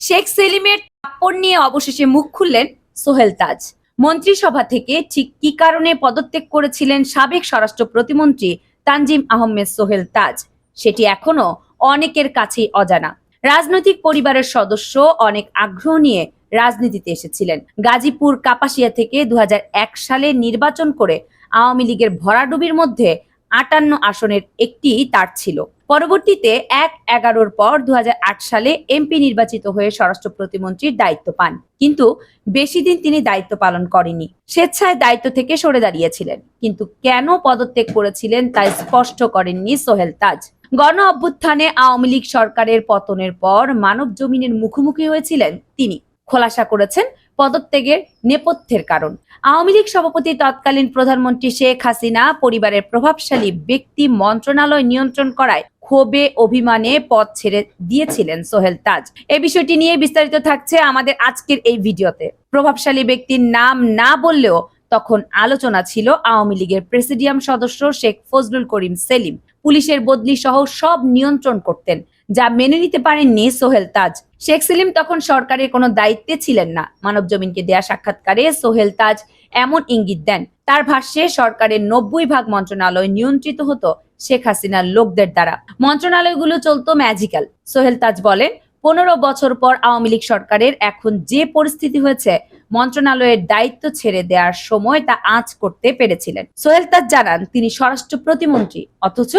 শেখ সেলিমের থাপ্পড় নিয়ে অবশেষে মুখ খুললেন সোহেল তাজ। মন্ত্রিসভা থেকে ঠিক কি কারণে পদত্যাগ করেছিলেন সাবেক স্বরাষ্ট্র প্রতিমন্ত্রী তানজিম আহমেদ সোহেল তাজ, সেটি এখনও অনেকের কাছেই অজানা। রাজনৈতিক পরিবারের সদস্য অনেক আগ্রহ নিয়ে রাজনীতিতে এসেছিলেন। গাজীপুর কাপাসিয়া থেকে দু হাজার এক সালে নির্বাচন করে আওয়ামী লীগের ভরাডুবির মধ্যে আটান্ন আসনের একটি তার ছিল। পরবর্তীতে এক এগারোর পর দু হাজার আট সালে এমপি নির্বাচিত হয়ে স্বরাষ্ট্র প্রতিমন্ত্রীর দায়িত্ব পান। কিন্তু বেশি দিন তিনি দায়িত্ব পালন করেনি স্বেচ্ছায় দায়িত্ব থেকে সরে দাঁড়িয়েছিলেন। কিন্তু কেন পদত্যাগ করেছিলেন তা স্পষ্ট করেননি সোহেল তাজ। গণ অভ্যুত্থানে আওয়ামী লীগ সরকারের পতনের পর মানব জমিনের মুখোমুখি হয়েছিলেন তিনি। খোলাসা করেছেন পদত্যাগের নেপথ্যের কারণ। আওয়ামী লীগ সভাপতি তৎকালীন প্রধানমন্ত্রী শেখ হাসিনা পরিবারের প্রভাবশালী ব্যক্তি মন্ত্রণালয় নিয়ন্ত্রণ করায় ক্ষোভে, অভিমানে পথ ছেড়ে দিয়েছিলেন সোহেল তাজ। এই বিষয়টি নিয়ে বিস্তারিত থাকছে আমাদের আজকের এই ভিডিওতে। প্রভাবশালী ব্যক্তির নাম না বললেও তখন আলোচনা ছিল আওয়ামী লীগের প্রেসিডিয়াম সদস্য শেখ ফজলুল করিম সেলিম। পুলিশের বদলি সহ সব নিয়ন্ত্রণ করতেন, যা মেনে নিতে পারেননি সোহেল তাজ। শেখ সেলিম তখন সরকারের কোনো দায়িত্বে ছিলেন না। মানব জমিনকে দেয়া সাক্ষাৎকারে সোহেল তাজ এমন ইঙ্গিত দেন তার ভাষ্যে সরকারের নব্বই ভাগ মন্ত্রণালয় নিয়ন্ত্রিত হতো শেখ হাসিনার লোকদের দ্বারা। মন্ত্রণালয়গুলো চলতো ম্যাজিক্যাল সোহেল তাজ বলেন, পনেরো বছর পর আওয়ামী লীগ সরকারের এখন যে পরিস্থিতি হয়েছে, মন্ত্রণালয়ের দায়িত্ব ছেড়ে দেওয়ার সময় তা আঁচ করতে পেরেছিলেন। সোহেল তাজ জানান, তিনি স্বরাষ্ট্র প্রতিমন্ত্রী, অথচ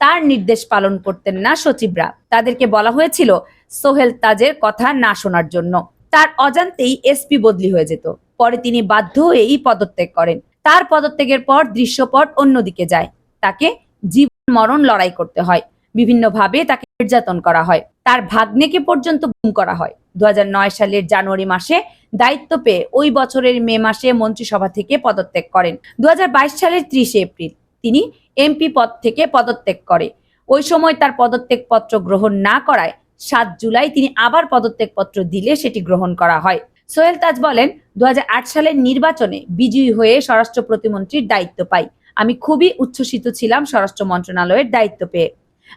তার নির্দেশ পালন করতেন না সচিবরা। তাদেরকে বলা হয়েছিল, সোহেল তাজের কথা না শোনার জন্য। তার অজান্তেই এসপি বদলি হয়ে যেত। পরে তিনি বাধ্য হয়েই পদত্যাগ করেন। তার পদত্যাগের পর দৃশ্যপট অন্যদিকে যায়। তাকে জীবন মরণ লড়াই করতে হয়। বিভিন্নভাবে তাকে নির্যাতন করা হয়। তার ভাগ্নেকে পর্যন্ত গুম করা হয়। দু হাজার নয় সালের জানুয়ারি মাসে দায়িত্ব পেয়ে ওই বছরের মে মাসে মন্ত্রিসভা থেকে পদত্যাগ করেন। দু হাজার বাইশ সালের ত্রিশে এপ্রিল তিনি এমপি পদ থেকে পদত্যাগ করে। ওই সময় তার পদত্যাগ পত্র গ্রহণ না করায় সাত জুলাই তিনি আবার পদত্যাগ পত্র দিলে সেটি গ্রহণ করা হয়। সোহেল তাজ বলেন দুই হাজার আট সালের নির্বাচনে বিজয়ী হয়ে স্বরাষ্ট্র প্রতিমন্ত্রীর দায়িত্ব পাই। আমি খুবই উচ্ছ্বসিত ছিলাম স্বরাষ্ট্র মন্ত্রণালয়ের দায়িত্ব পেয়ে।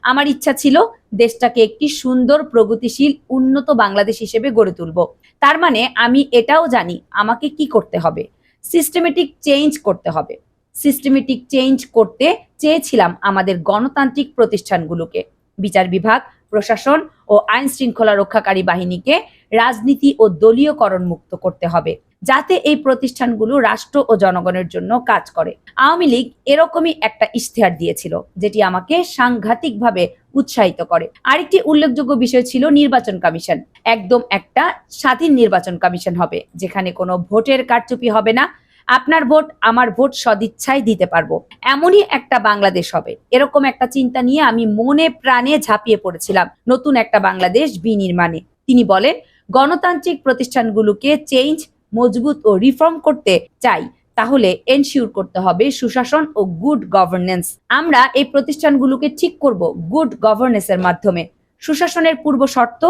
আমার ইচ্ছা ছিল দেশটাকে একটি সুন্দর, প্রগতিশীল, উন্নত বাংলাদেশ হিসেবে গড়ে তুলব। তার মানে আমি এটাও জানি আমাকে কি করতে হবে। সিস্টেমেটিক চেঞ্জ করতে হবে। সিস্টেমেটিক চেঞ্জ করতে চেয়েছিলাম আমাদের গণতান্ত্রিক প্রতিষ্ঠানগুলোকে। বিচার বিভাগ, প্রশাসন ও আইন শৃঙ্খলা রক্ষাকারী বাহিনীকে রাজনীতি ও দলীয়করণ মুক্ত করতে হবে, যাতে এই প্রতিষ্ঠানগুলো রাষ্ট্র ও জনগণের জন্য কাজ করে। আওয়ামী লীগ এরকমই একটা ইশতেহার দিয়েছিল, যেটি আমাকে সাংঘাতিকভাবে উৎসাহিত করে। আরেকটি উল্লেখযোগ্য বিষয় ছিল নির্বাচন কমিশন। একদম একটা স্বাধীন নির্বাচন কমিশন হবে, যেখানে কোনো ভোটের কারচুপি হবে না। আপনার ভোট আমার ভোট সদিচ্ছায় দিতে পারব। এমনই একটা বাংলাদেশ হবে। এরকম একটা চিন্তা নিয়ে আমি মনে প্রাণে ঝাঁপিয়ে পড়েছিলাম, নতুন একটা বাংলাদেশ বিনির্মাণে। তিনি বলেন, গণতান্ত্রিক প্রতিষ্ঠানগুলোকে চেঞ্জ মজবুত ও রিফর্ম করতে চাই। তাহলে এনশিওর করতে হবে সুশাসন ও গুড গভর্নেন্স আমরা এই প্রতিষ্ঠানগুলোকে ঠিক করব গুড গভর্নেন্সের মাধ্যমে। সুশাসনের পূর্ব শর্ত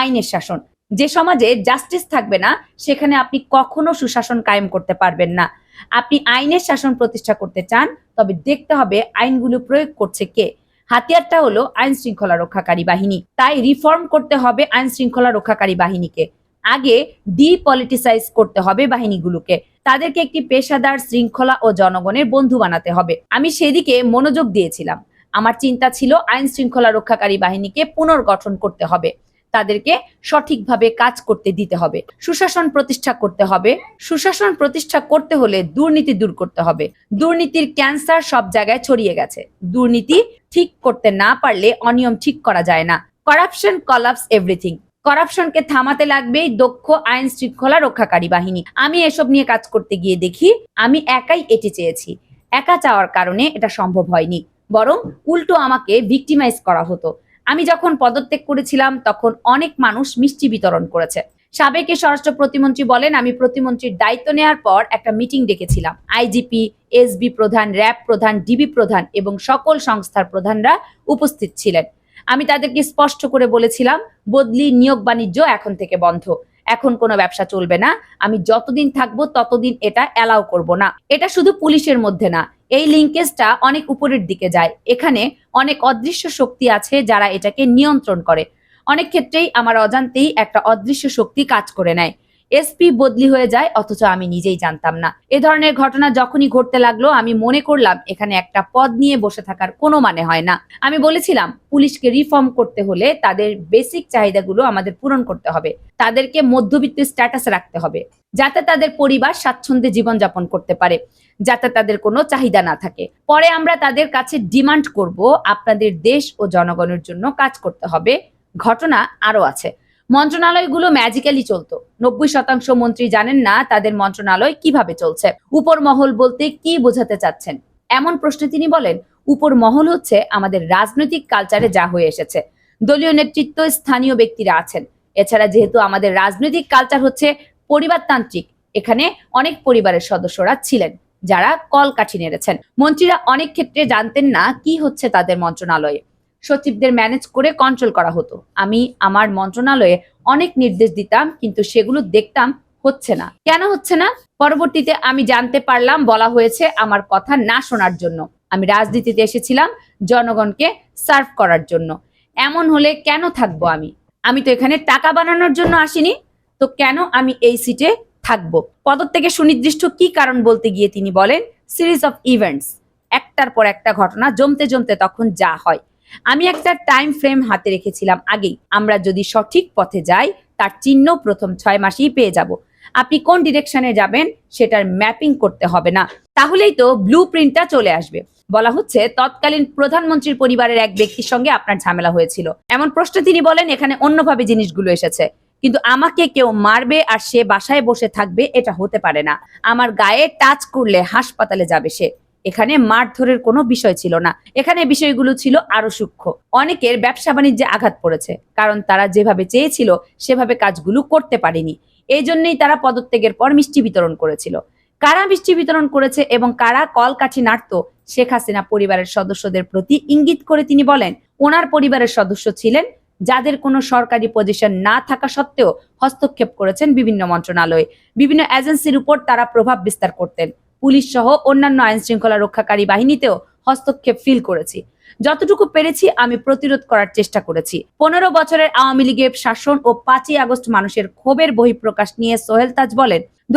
আইনের শাসন। যে সমাজে জাস্টিস থাকবে না, সেখানে আপনি কখনো সুশাসন কায়েম করতে পারবেন না। আপনি আইনের শাসন প্রতিষ্ঠা করতে চান, তবে দেখতে হবে আইনগুলো প্রয়োগ করছে কে। হাতিয়ারটা হলো আইন শৃঙ্খলা রক্ষাকারী বাহিনী। তাই রিফর্ম করতে হবে আইন শৃঙ্খলা রক্ষাকারী বাহিনীকে। আগে ডিপলিটিসাইজ করতে হবে বাহিনীগুলোকে। তাদেরকে একটি পেশাদার শৃঙ্খলা ও জনগণের বন্ধু বানাতে হবে। আমি সেদিকে মনোযোগ দিয়েছিলাম। আমার চিন্তা ছিল আইন শৃঙ্খলা রক্ষাকারী বাহিনীকে পুনর্গঠন করতে হবে। তাদেরকে সঠিকভাবে কাজ করতে দিতে হবে। সুশাসন প্রতিষ্ঠা করতে হবে। সুশাসন প্রতিষ্ঠা করতে হলে দুর্নীতি দূর করতে হবে। দুর্নীতির ক্যান্সার সব জায়গায় ছড়িয়ে গেছে। দুর্নীতি ঠিক করতে না পারলে অনিয়ম ঠিক করা যায় না। করাপশন কলাপস এভরিথিং করাপশনকে থামাতে লাগবে দক্ষ আইন শৃঙ্খলা রক্ষাকারী বাহিনী। আমি এসব নিয়ে কাজ করতে গিয়ে দেখি, আমি একাই এটি চেয়েছি। একা চাওয়ার কারণে এটা সম্ভব হয়নি। বরং উল্টো আমাকে ভিক্টিমাইজ করা হতো। আমি যখন পদত্যাগ করেছিলাম, তখন অনেক মানুষ মিষ্টি বিতরণ করেছে। সাবেক স্বরাষ্ট্র প্রতিমন্ত্রী বলেন, আমি প্রতিমন্ত্রীর দায়িত্ব নেওয়ার পর একটা মিটিং ডেকেছিলাম। আইজিপি, এসবি প্রধান, র্যাব প্রধান, ডিবি প্রধান এবং সকল সংস্থার প্রধানরা উপস্থিত ছিলেন। আমি তাদেরকে স্পষ্ট করে বলেছিলাম, বদলি নিয়োগ বাণিজ্য এখন থেকে বন্ধ। এখন কোনো ব্যবসা চলবে না। আমি যতদিন থাকব ততদিন এটা অ্যালাউ করব না। এটা শুধু পুলিশের মধ্যে না, এই লিঙ্কেজটা অনেক উপরের দিকে যায়। এখানে অনেক অদৃশ্য শক্তি আছে যারা এটাকে নিয়ন্ত্রণ করে। অনেক ক্ষেত্রেই আমার অজান্তেই একটা অদৃশ্য শক্তি কাজ করে নেয়। এসপি বদলি হয়ে যায়, অথচ আমি নিজেই জানতাম না। এ ধরনের ঘটনা যখনই ঘটতে লাগল, আমি মনে করলাম, এখানে একটা পদ নিয়ে বসে থাকার কোনো মানে হয় না। আমি বলেছিলাম, পুলিশকে রিফর্ম করতে হলে তাদের বেসিক চাহিদাগুলো আমাদের পূরণ করতে হবে। তাদেরকে মধ্যবিত্ত স্ট্যাটাস রাখতে হবে, যাতে তাদের পরিবার স্বাচ্ছন্দ্যে জীবনযাপন করতে পারে, যাতে তাদের কোনো চাহিদা না থাকে। পরে আমরা তাদের কাছে ডিমান্ড করব, আপনাদের দেশ ও জনগণের জন্য কাজ করতে হবে। ঘটনা আরও আছে। মন্ত্রণালয়গুলো ম্যাজিক্যালি চলতো। নব্বই শতাংশ মন্ত্রী জানেন না তাদের মন্ত্রণালয় কীভাবে চলছে। উপর মহল বলতে কি বোঝাতে চাচ্ছেন? এমন প্রশ্নে তিনি বলেন উপর মহল হচ্ছে আমাদের রাজনৈতিক কালচারে যা হয়ে এসেছে। দলীয় নেতৃত্ব স্থানীয় ব্যক্তিরা আছেন। এছাড়া যেহেতু আমাদের রাজনৈতিক কালচার হচ্ছে পরিবারতান্ত্রিক, এখানে অনেক পরিবারের সদস্যরা ছিলেন, যারা কল কাঠি নেড়েছেন। মন্ত্রীরা অনেক ক্ষেত্রে জানতেন না কি হচ্ছে তাদের মন্ত্রণালয়ে। সচিবদের ম্যানেজ করে কন্ট্রোল করা হতো। আমি আমার মন্ত্রণালয়ে অনেক নির্দেশ দিতাম, কিন্তু সেগুলো দেখতাম হচ্ছে না। কেন হচ্ছে না? পরবর্তীতে আমি জানতে পারলাম, বলা হয়েছে আমার কথা না শোনার জন্য। আমি রাজনীতিতে এসেছিলাম জনগণকে সার্ভ করার জন্য। এমন হলে কেন থাকব আমি? আমি তো এখানে টাকা বানানোর জন্য আসিনি, তো কেন আমি এই সিটে থাকব? পদত্যাগে সুনির্দিষ্ট কি কারণ বলতে গিয়ে তিনি বলেন সিরিজ অফ ইভেন্টস একটার পর একটা ঘটনা জমতে জমতে তখন যা হয়। আমি একটা টাইম ফ্রেম হাতে রেখেছিলাম আগেই। আমরা যদি সঠিক পথে যাই, তার চিহ্ন প্রথম ছয় মাসেই পেয়ে যাব। আপনি কোন ডিরেকশনে যাবেন, সেটার ম্যাপিং করতে হবে না। তাহলেই তো ব্লু প্রিন্টটা চলে আসবে। বলা হচ্ছে, তৎকালীন প্রধানমন্ত্রীর পরিবারের এক ব্যক্তির সঙ্গে আপনার ঝামেলা হয়েছিল। এমন প্রশ্ন তিনি বলেন, এখানে অন্যভাবে জিনিসগুলো এসেছে। কিন্তু আমাকে কেউ মারবে আর সে বাসায় বসে থাকবে, এটা হতে পারে না। আমার গায়ে টাচ করলে হাসপাতালে যাবে সে। এখানে মারধরের কোনো বিষয় ছিল না। এখানে বিষয়গুলো ছিল আরও সূক্ষ্ম। অনেকের ব্যবসা বাণিজ্যে আঘাত পড়েছে, কারণ তারা যেভাবে চেয়েছিল সেভাবে কাজগুলো করতে পারেনি। এই জন্যই তারা পদত্যাগের পর মিষ্টি বিতরণ করেছিল। কারা মিষ্টি বিতরণ করেছে এবং কারা কলকাঠি নাড়ত, শেখ হাসিনা পরিবারের সদস্যদের প্রতি ইঙ্গিত করে তিনি বলেন, ওনার পরিবারের সদস্য ছিলেন, যাদের কোনো সরকারি পজিশন না থাকা সত্ত্বেও হস্তক্ষেপ করেছেন বিভিন্ন মন্ত্রণালয়ে। বিভিন্ন এজেন্সির উপর তারা প্রভাব বিস্তার করতেন। পুলিশ সহ অন্যান্য আইন শৃঙ্খলা রক্ষাকারী বাহিনীতেও হস্তক্ষেপ ফিল করেছি। যতটুকু পেরেছি আমি প্রতিরোধ করার চেষ্টা করেছি। পনেরো বছরের আওয়ামী লীগের শাসন ও পাঁচই আগস্ট মানুষের ক্ষোভের বহিঃপ্রকাশ নিয়ে সোহেল তাজ বলেন দু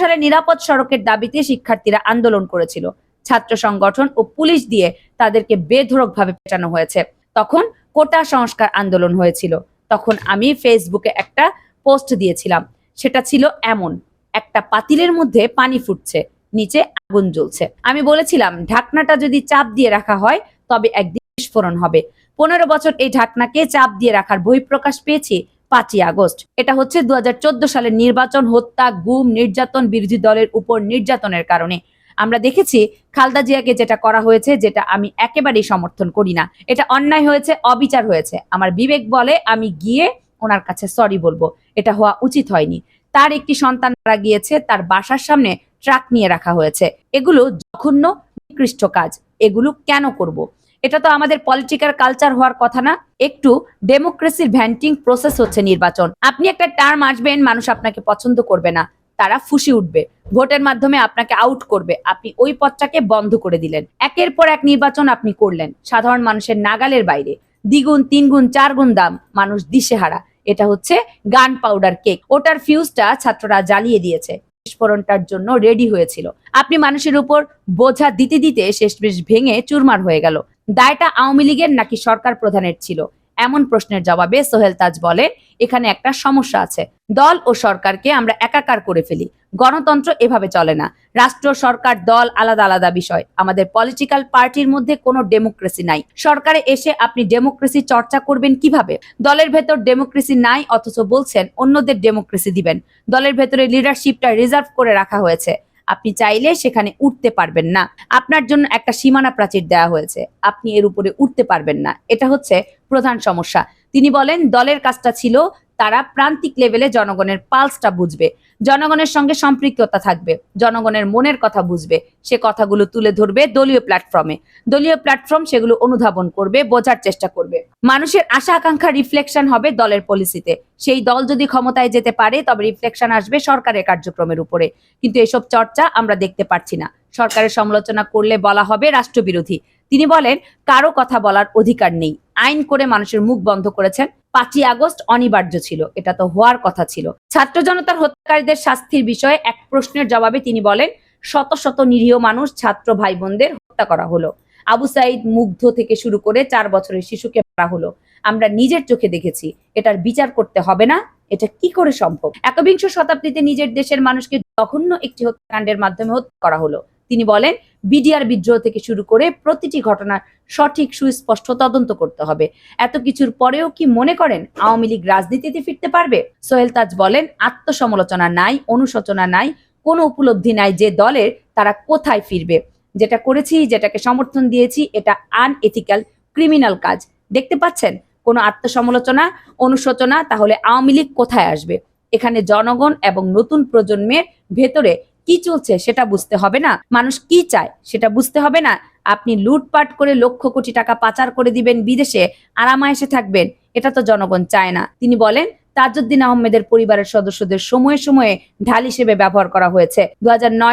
সালে নিরাপদ সড়কের দাবিতে শিক্ষার্থীরা আন্দোলন করেছিল। ছাত্র সংগঠন ও পুলিশ দিয়ে তাদেরকে বেধড়কভাবে পেটানো হয়েছে। তখন কোটা সংস্কার আন্দোলন হয়েছিল। তখন আমি ফেসবুকে একটা পোস্ট দিয়েছিলাম। সেটা ছিল এমন, একটা পাতিলের মধ্যে পানি ফুটছে। নিচে আগুন জ্বলছে। আমি বলেছিলাম, ঢাকনাটা যদি চাপ দিয়ে রাখা হয়, তবে একদিন বিস্ফোরণ হবে। পনেরো বছর এই ঢাকনাকে চাপ দিয়ে রাখার বহিঃপ্রকাশ পেয়েছি পাঁচই আগস্ট। এটা হচ্ছে দুহাজার চোদ্দ সালের নির্বাচন, হত্যা, গুম, নির্যাতন, বিরোধী দলের উপর নির্যাতনের কারণে। আমরা দেখেছি, খালদা জিয়াকে যেটা করা হয়েছে, যেটা আমি একেবারেই সমর্থন করি না। এটা অন্যায় হয়েছে, অবিচার হয়েছে। আমার বিবেক বলে, আমি গিয়ে ওনার কাছে সরি বলব। এটা হওয়া উচিত হয়নি। তার একটি সন্তান মারা গিয়েছে, তার বাসার সামনে ট্রাক নিয়ে রাখা হয়েছে। এগুলো জঘন্য, নিকৃষ্ট কাজ। এগুলো কেন করব। এটা তো আমাদের পলিটিক্যাল কালচার হওয়ার কথা না। একটু ডেমোক্রেসির ভ্যান্টিং প্রসেস হচ্ছে নির্বাচন। আপনি একটা টার্ম আসবেন, মানুষ আপনাকে পছন্দ করবে না। তারা ফুসি উঠবে। ভোটের মাধ্যমে আপনাকে আউট করবে। আপনি ওই পথটাকে বন্ধ করে দিলেন। একের পর এক নির্বাচন আপনি করলেন। সাধারণ মানুষের নাগালের বাইরে। দ্বিগুণ, তিনগুণ, চারগুণ দাম, মানুষ দিশেহারা। এটা হচ্ছে গান পাউডার কেক ওটার ফিউজটা ছাত্ররা জ্বালিয়ে দিয়েছে। বিস্ফোরণটার জন্য রেডি হয়েছিল। আপনি মানুষের উপর বোঝা দিতে দিতে শেষমেশ ভেঙে চুরমার হয়ে গেল। দায়টা আওয়ামী লীগের নাকি সরকার প্রধানের ছিল? এমন প্রশ্নের জবাবে সোহেল তাজ বলে, এখানে একটা সমস্যা আছে। দল ও সরকারকে আমরা একাকার করে ফেলি। গণতন্ত্র এভাবে চলে না। রাষ্ট্র, সরকার, দল আলাদা আলাদা বিষয়। আমাদের পলিটিক্যাল পার্টির মধ্যে কোনো ডেমোক্রেসি নাই। সরকারে এসে আপনি ডেমোক্রেসি চর্চা করবেন কীভাবে? দলের ভেতর ডেমোক্রেসি নাই, অথচ বলছেন অন্যদের ডেমোক্রেসি দিবেন। দলের ভেতরে লিডারশিপটা রিজার্ভ করে রাখা হয়েছে। আপনি চাইলে সেখানে উঠতে পারবেন না। আপনার জন্য একটা সীমানা প্রাচীর দেওয়া হয়েছে। আপনি এর উপরে উঠতে পারবেন না। এটা হচ্ছে প্রধান সমস্যা। তিনি বলেন, দলের কাজটা ছিল তারা প্রান্তিক লেভেলে জনগণের পালসটা বুঝবে, জনগণের সঙ্গে সম্পৃক্ততা থাকবে, জনগণের মনের কথা বুঝবে, সে কথাগুলো তুলে ধরবে দলীয় প্ল্যাটফর্মে, দলীয় প্ল্যাটফর্ম সেগুলো অনুধাবন করবে, বোঝার চেষ্টা করবে। মানুষের আশা আকাঙ্ক্ষা রিফ্লেকশন হবে দলের পলিসিতে, সেই দল যদি ক্ষমতায় যেতে পারে, তবে রিফ্লেকশন আসবে সরকারের কার্যক্রমের উপরে, কিন্তু এসব চর্চা আমরা দেখতে পাচ্ছি না। সরকারের সমালোচনা করলে বলা হবে রাষ্ট্রবিরোধী। তিনি বলেন, কারও কথা বলার অধিকার নেই। আইন করে মানুষের মুখ বন্ধ করেছেন। পাঁচই আগস্ট অনিবার্য ছিল। এটা তো হওয়ার কথা ছিল। ছাত্র জনতার হত্যাকারীদের শাস্তির বিষয়ে এক প্রশ্নের জবাবে তিনি বলেন, শত শত নিরীহ মানুষ, ছাত্র ভাই বোনদের হত্যা করা হলো। আবু সাইদ মুগ্ধ থেকে শুরু করে চার বছরের শিশুকে মারা হলো। আমরা নিজের চোখে দেখেছি। এটার বিচার করতে হবে না। এটা কি করে সম্ভব? একবিংশ শতাব্দীতে নিজের দেশের মানুষকে জঘন্য একটি হত্যাকাণ্ডের মাধ্যমে হত্যা করা হলো। তিনি বলেন, বিডিআর বিদ্রোহ থেকে শুরু করে প্রতিটি ঘটনার সঠিক সুস্পষ্ট তদন্ত করতে হবে। এত কিছুর পরেও কি মনে করেন আওয়ামী লীগ রাজনীতিতে ফিরতে পারবে? সোহেল তাজ বলেন, আত্মসমালোচনা নাই, অনুশোচনা নাই, কোনো উপলব্ধি নাই যে দলের তারা কোথায় ফিরবে। যেটা করেছি, যেটাকে সমর্থন দিয়েছি, এটা আনএথিক্যাল ক্রিমিনাল কাজ। দেখতে পাচ্ছেন? কোনো আত্মসমালোচনা, অনুশোচনা, তাহলে আওয়ামী লীগ কোথায় আসবে? এখানে জনগণ এবং নতুন প্রজন্মের ভেতরে কি চলছে সেটা বুঝতে হবে না। মানুষ কি চায় সেটা বুঝতে হবে না। আপনি লুটপাট করে লক্ষ কোটি টাকা পাচার করে দিবেন বিদেশে আরামায়েসে থাকবেন, এটা তো জনগণ চায় না। তিনি বলেন তাজউদ্দিন আহমেদের পরিবারের সদস্যদের সময়ে সময়ে ঢাল হিসেবে ব্যবহার করা হয়েছে। দু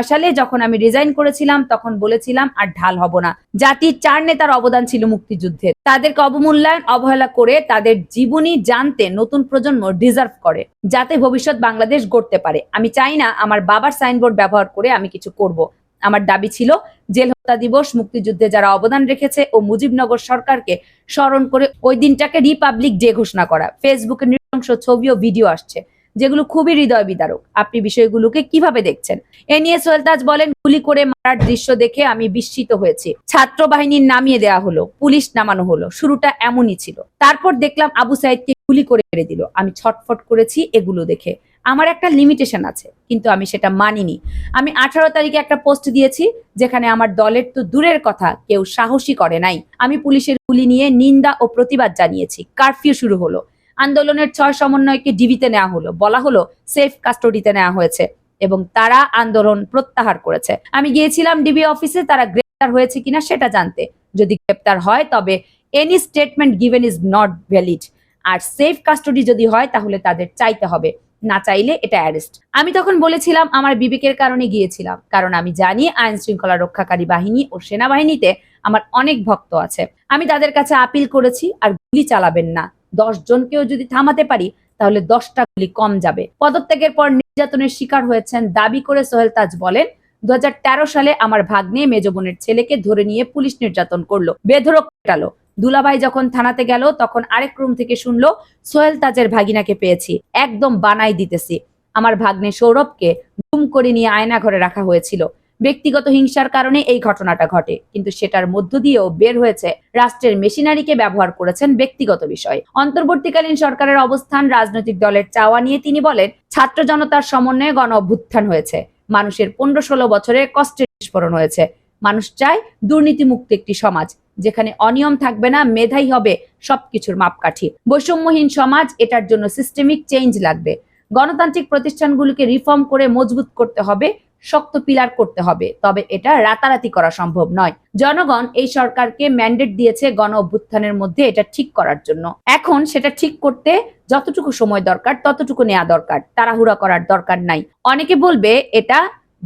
সালে যখন আমি রিজাইন করেছিলাম, তখন বলেছিলাম, আর ঢাল হব না। জাতির চার নেতার অবদান ছিল মুক্তিযুদ্ধে। তাদেরকে অবমূল্যায়ন, অবহেলা করে তাদের জীবনী জানতে নতুন প্রজন্ম ডিজার্ভ করে, যাতে ভবিষ্যৎ বাংলাদেশ গড়তে পারে। আমি চাই না আমার বাবার সাইনবোর্ড ব্যবহার করে আমি কিছু করব। আমার দাবি ছিল, জেল হত্যা দিবস, মুক্তিযুদ্ধে যারা অবদান রেখেছে ও মুজিবনগর সরকারকে স্মরণ করে ওই দিনটাকে রিপাবলিক ডে ঘোষণা করা। ফেসবুকে ছবি ও ভিডিও আসছে, যেগুলো খুবই হৃদয় বিদারক আপনি বিষয়গুলোকে কীভাবে দেখছেন? এ নিয়ে সোহেলতাজ বলেন, গুলি করে মারার দৃশ্য দেখে আমি বিস্মিত হয়েছি। ছাত্র বাহিনীর নামিয়ে দেওয়া হলো, পুলিশ নামানো হলো, শুরুটা এমনই ছিল। তারপর দেখলাম আবু সাইদকে গুলি করে মেরে দিল। আমি ছটফট করেছি এগুলো দেখে। আমার একটা লিমিটেশন আছে, কিন্তু আমি সেটা মানিনি। আমি আঠারো তারিখে একটা পোস্ট দিয়েছি, যেখানে আমার দলের তো দূরের কথা, কেউ সাহসী করে নাই। আমি পুলিশের গুলি নিয়ে নিন্দা ও প্রতিবাদ জানিয়েছি। কারফিউ শুরু হলো। আন্দোলনের ছয় সমন্বয়কে ডিবিতে নেওয়া হলো। বলা হলো সেফ কাস্টডিতে নেওয়া হয়েছে এবং তারা আন্দোলন প্রত্যাহার করেছে। আমি গিয়েছিলাম ডিবি অফিসে তারা গ্রেপ্তার হয়েছে কিনা সেটা জানতে। যদি গ্রেপ্তার হয়, তবে any statement given is not valid R safe custody যদি হয়, তাহলে তাদের চাইতে হবে। না চাইলে এটা অ্যারেস্ট আমি তখন বলেছিলাম, আমার বিবেকের কারণে গিয়েছিলাম। কারণ আমি জানি আইন শৃঙ্খলা রক্ষাকারী বাহিনী ও সেনাবাহিনীতে আমার অনেক ভক্ত আছে। আমি তাদের কাছে আপিল করেছি, আর গুলি চালাবেন না। জনকেও যদি থামাতে পারি, তাহলে দশটা গুলি কম যাবে। পদত্যাগের পর নির্যাতনের শিকার হয়েছেন দাবি করে সোহেল তাজ বলেন দুই হাজার তেরো সালে আমার ভাগ্নে মেজ বোনের ছেলেকে ধরে নিয়ে পুলিশ নির্যাতন করল। বেধরক পেটালো। দুলাভাই যখন থানাতে গেল, তখন আরেক রুম থেকে শুনলো, সোহেল তাজের ভাগিনাকে পেয়েছি। একদম বানাই দিতেছি। আমার ভাগ্নে সৌরভকে গুম করে নিয়ে আয়না ঘরে রাখা হয়েছিল। ব্যক্তিগত হিংসার কারণে এই ঘটনাটা ঘটে। কিন্তু সেটার মধ্য দিয়েও বের হয়েছে রাষ্ট্রের মেশিনারিকে ব্যবহার করেছেন ব্যক্তিগত বিষয়ে। অন্তর্বর্তীকালীন সরকারের অবস্থান রাজনৈতিক দলের চাওয়া নিয়ে তিনি বলেন, ছাত্র জনতার সমন্বয়ে গণ অভ্যুত্থান হয়েছে। মানুষের পনেরো ষোলো বছরের কষ্টের বিস্ফোরণ হয়েছে। মানুষ চায় দুর্নীতিমুক্ত একটি সমাজ, যেখানে অনিয়ম থাকবে না, মেধাই হবে সবকিছুর মাপকাঠি। বৈষম্যহীন সমাজ, এটার জন্য সিস্টেমিক চেঞ্জ লাগবে। গণতান্ত্রিক প্রতিষ্ঠানগুলোকে রিফর্ম করে মজবুত করতে হবে শক্ত পিলার করতে হবে, তবে এটা রাতারাতি করা সম্ভব নয়। জনগণ এই সরকারকে ম্যান্ডেট দিয়েছে গণ অভ্যুত্থানের মধ্যে এটা ঠিক করার জন্য। এখন সেটা ঠিক করতে যতটুকু সময় দরকার, ততটুকু নেওয়া দরকার। তাড়াহুড়া করার দরকার নাই। অনেকে বলবে, এটা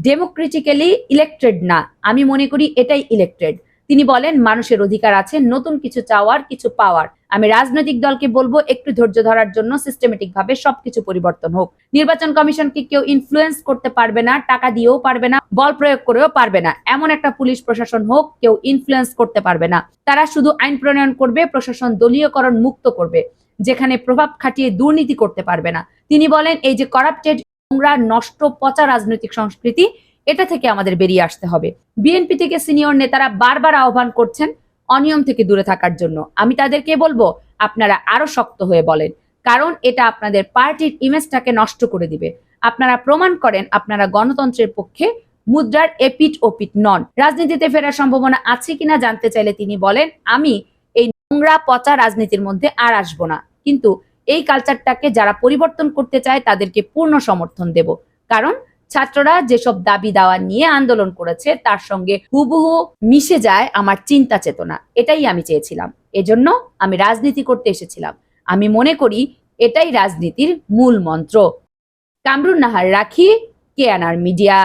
ডেমোক্রেটিক্যালি ইলেক্টেড না। আমি মনে করি এটাই ইলেক্টেড তিনি বলেন, মানুষের অধিকার আছে, নতুন কিছু চাওয়ার, কিছু পাওয়ার। আমি রাজনৈতিক দলকে বলব, একটু ধৈর্য ধরার জন্য সিস্টেমেটিক ভাবে সবকিছু পরিবর্তন হোক। নির্বাচন কমিশনকে কেউ ইনফ্লুয়েন্স করতে পারবে না, টাকা দিয়েও পারবে না, বল প্রয়োগ করেও পারবে না। এমন একটা পুলিশ প্রশাসন হোক, কেউ ইনফ্লুয়েন্স করতে পারবে না। তারা শুধু আইন প্রণয়ন করবে, প্রশাসন দলীয়করণ মুক্ত করবে, যেখানে প্রভাব খাটিয়ে দুর্নীতি করতে পারবে না। তিনি বলেন, এই যে করাপ্টেড নোংরা, নষ্ট, পচা রাজনৈতিক সংস্কৃতি এটা থেকে আমাদের বেরিয়ে আসতে হবে। বিএনপি থেকে সিনিয়র নেতারা বারবার আহ্বান করছেন অনিয়ম থেকে দূরে থাকার জন্য। আমি তাদেরকে বলব, আপনারা আরও শক্ত হয়ে বলেন, কারণ এটা আপনাদের পার্টির ইমেজটাকে নষ্ট করে দিবে। আপনারা প্রমাণ করেন, আপনারা গণতন্ত্রের পক্ষে মুদ্রার এপিট ওপিট নন। রাজনীতিতে ফেরার সম্ভাবনা আছে কিনা জানতে চাইলে তিনি বলেন, আমি এই নোংরা পচা রাজনীতির মধ্যে আর আসব না। কিন্তু এই কালচারটাকে যারা পরিবর্তন করতে চায়, তাদেরকে পূর্ণ সমর্থন দেব। কারণ ছাত্ররা যেসব দাবি দাওয়া নিয়ে আন্দোলন করেছে, তার সঙ্গে হুবহু মিশে যায় আমার চিন্তা চেতনা। এটাই আমি চেয়েছিলাম। এজন্য আমি রাজনীতি করতে এসেছিলাম। আমি মনে করি এটাই রাজনীতির মূল মন্ত্র। কামরুন নাহার, রাখি কেয়ানার মিডিয়া।